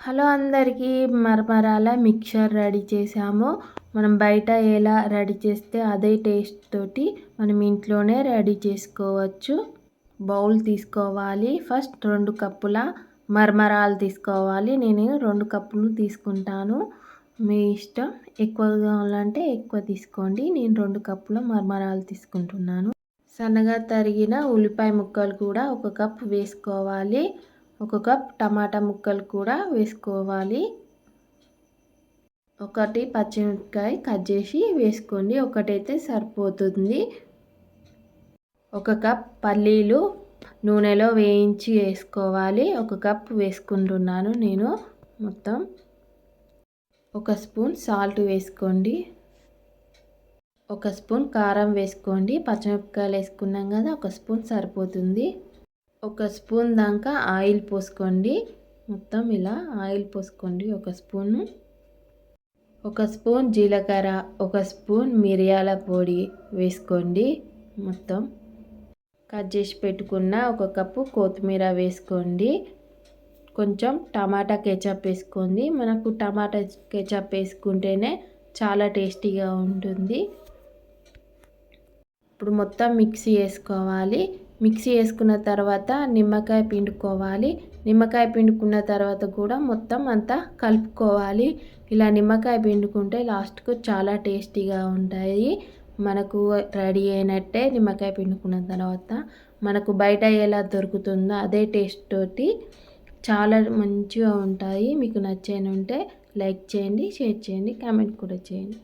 Hello అందరికీ మరమరాల mixture ready చేసాము మనం బయట ఎలా రెడీ చేస్తే అదే టేస్ట్ తోటి మనం ఇంట్లోనే రెడీ చేసుకోవచ్చు. బౌల్ తీసుకోవాలి. ఫస్ట్ రెండు కప్పుల మరమరాలు తీసుకోవాలి. నేను రెండు కప్పులు తీసుకుంటాను. మీ ఇష్టం ఎక్కువ కావాలంటే ఎక్కువ తీసుకోండి. నేను రెండు కప్పుల మరమరాలు తీసుకుంటున్నాను. సన్నగా తరిగిన ఉల్లిపాయ ముక్కలు కూడా ఒక కప్ వేసుకోవాలి. ఒక కప్ టమాటా ముక్కలు కూడా వేసుకోవాలి. ఒకటి పచ్చిమిరపకాయ కట్ చేసి వేసుకోండి. ఒకటైతే సరిపోతుంది. ఒక కప్ పల్లీలు నూనెలో వేయించి వేసుకోవాలి. ఒక కప్ వేసుకుంటున్నాను నేను మొత్తం. ఒక స్పూన్ సాల్ట్ వేసుకోండి. ఒక స్పూన్ కారం వేసుకోండి. పచ్చిమిరపకాయలు వేసుకున్నాం కదా ఒక స్పూన్ సరిపోతుంది. ఒక స్పూన్ దాకా ఆయిల్ పోసుకోండి. మొత్తం ఇలా ఆయిల్ పోసుకోండి ఒక స్పూను. ఒక స్పూన్ జీలకర్ర ఒక స్పూన్ మిరియాల పొడి వేసుకోండి మొత్తం. కట్ చేసి పెట్టుకున్న ఒక కప్పు కొత్తిమీర వేసుకోండి. కొంచెం టమాటా కెచప్ వేసుకోండి. మనకు టమాటా కెచప్ వేసుకుంటేనే చాలా టేస్టీగా ఉంటుంది. ఇప్పుడు మొత్తం మిక్సీ వేసుకోవాలి. మిక్సీ వేసుకున్న తర్వాత నిమ్మకాయ పిండుకోవాలి. నిమ్మకాయ పిండుకున్న తర్వాత కూడా మొత్తం అంతా కలుపుకోవాలి. ఇలా నిమ్మకాయ పిండుకుంటే లాస్ట్కు చాలా టేస్టీగా ఉంటాయి. మనకు రెడీ అయినట్టే నిమ్మకాయ పిండుకున్న తర్వాత మనకు బయట ఎలా దొరుకుతుందో అదే టేస్ట్ తోటి చాలా మంచిగా ఉంటాయి. మీకు నచ్చేనుంటే ఉంటే లైక్ చేయండి షేర్ చేయండి కామెంట్ కూడా చేయండి.